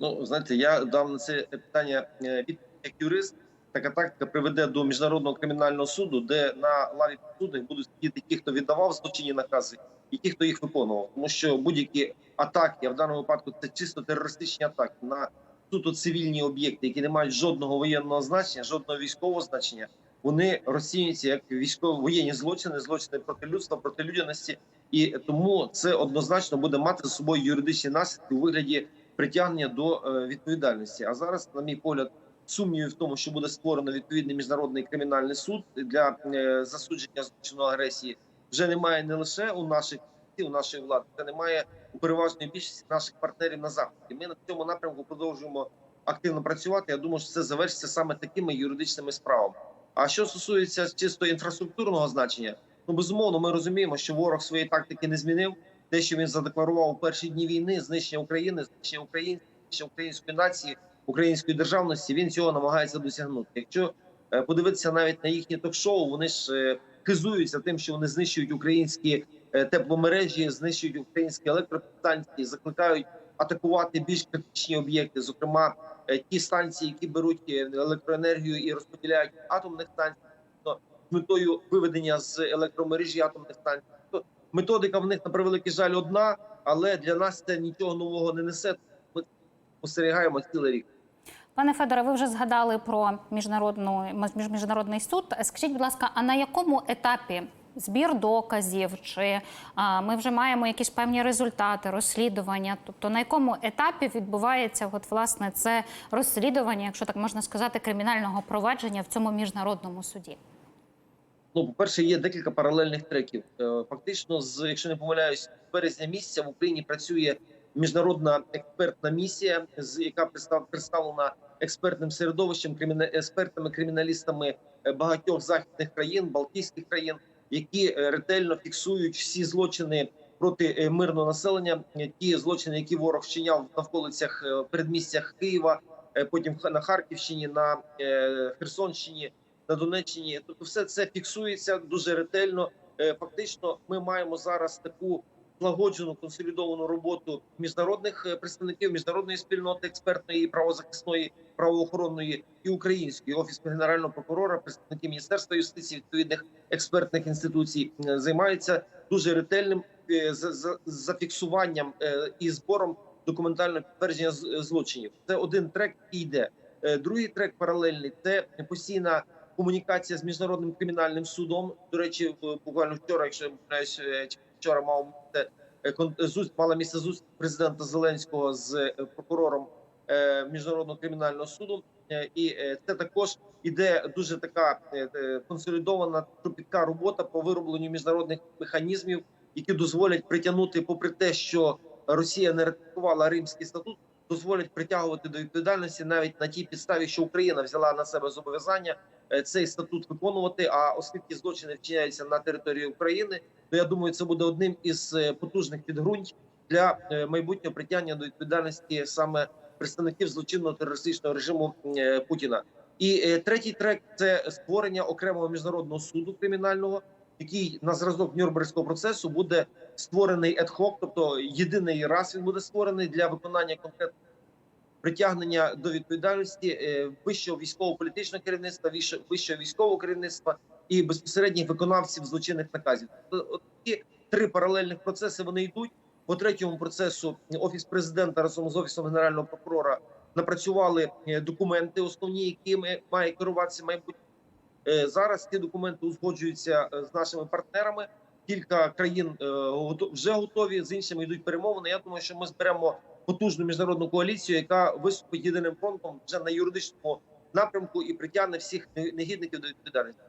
Ну знаєте, я дав на це питання е, як юрист. Така тактика приведе до міжнародного кримінального суду, де на лаві підсудних будуть сидіти ті, хто віддавав злочинні накази, і ті, хто їх виконував. Тому що будь-які атаки, а в даному випадку це чисто терористичні атаки на суто цивільні об'єкти, які не мають жодного воєнного значення, жодного військового значення. Вони розцінюються як військово воєнні злочини, злочини проти людства, проти людяності, і тому це однозначно буде мати за собою юридичні наслідки у вигляді притягнення до е, відповідальності. А зараз, на мій погляд, сумнівів в тому, що буде створено відповідний міжнародний кримінальний суд для е, засудження злочину агресії, вже немає не лише у наших у нашої влади, це немає у переважної більшості наших партнерів на заході. Ми на цьому напрямку продовжуємо активно працювати. Я думаю, що це завершиться саме такими юридичними справами. А що стосується чисто інфраструктурного значення, ну безумовно, ми розуміємо, що ворог своєї тактики не змінив. Те, що він задекларував у перші дні війни, знищення України, знищення українців, знищення української нації, української державності, він цього намагається досягнути. Якщо е, подивитися навіть на їхні ток-шоу, вони ж е, хизуються тим, що вони знищують українські е, тепломережі, знищують українські електростанції, закликають атакувати більш критичні об'єкти, зокрема е, ті станції, які беруть е, електроенергію і розподіляють атомних станцій, то з метою виведення з електромережі атомних станцій. То методика в них на превеликий жаль одна, але для нас це нічого нового не несе. Ми спостерігаємо цілий рік. Пане Федоре, ви вже згадали про міжнародну між- міжнародний суд. Скажіть, будь ласка, а на якому етапі збір доказів? Чи а, ми вже маємо якісь певні результати розслідування? Тобто на якому етапі відбувається от власне це розслідування, якщо так можна сказати, кримінального провадження в цьому міжнародному суді? Ну, по-перше, є декілька паралельних треків. Е, Фактично, з якщо не помиляюсь, з березня місяця в Україні працює міжнародна експертна місія, яка представ- представлена експертним середовищем, експертами, криміналістами е, багатьох західних країн, Балтійських країн, які е, ретельно фіксують всі злочини проти мирного населення, ті злочини, які ворог вчиняв в навколицях е, передмістях Києва, потім на Харківщині, на Херсонщині на Донеччині. Тобто, все це фіксується дуже ретельно. Е, Фактично, ми маємо зараз таку злагоджену консолідовану роботу міжнародних е, представників міжнародної спільноти експертної, правозахисної, правоохоронної і української офісу генерального прокурора, представники міністерства юстиції, відповідних експертних інституцій займаються дуже ретельним е, за- за- зафіксуванням і збором документального підтвердження злочинів. Це один трек і йде. Другий трек паралельний це постійна комунікація з міжнародним кримінальним судом. До речі, буквально вчора, якщо е, вчора мав е, зуст- мала місце зустріч президента Зеленського з е, прокурором е, міжнародного кримінального суду. Е, І е, це також іде дуже така е, е, консолідована кропітка робота по виробленню міжнародних механізмів, які дозволять притягнути, попри те, що Росія не ратифікувала Римський статут, дозволять притягувати до відповідальності навіть на тій підставі, що Україна взяла на себе зобов'язання е, цей статут виконувати. А оскільки злочини вчиняються на території України, то я думаю, це буде одним із е, потужних підґрунт для е, майбутнього притягнення до відповідальності саме представників злочинного терористичного режиму е, Путіна. І е, третій трек це створення окремого міжнародного суду кримінального, який на зразок Нюрнберзького процесу буде створений ad-hoc, тобто єдиний раз він буде створений для виконання конкретних притягнення до відповідальності е, вищого військово-політичного керівництва, вищого військового керівництва і безпосередніх виконавців злочинних наказів. От три паралельних процеси вони йдуть. По третьому процесу офіс президента разом з офісом генерального прокурора напрацювали е, документи, основні, якими має керуватися майбутнє. Е, Зараз ці документи узгоджуються з нашими партнерами. Кілька країн е, вже готові з іншими йдуть перемовини. Я думаю, що ми зберемо потужну міжнародну коаліцію, яка виступить єдиним фронтом вже на юридичному напрямку і притягне всіх негідників до відповідальності.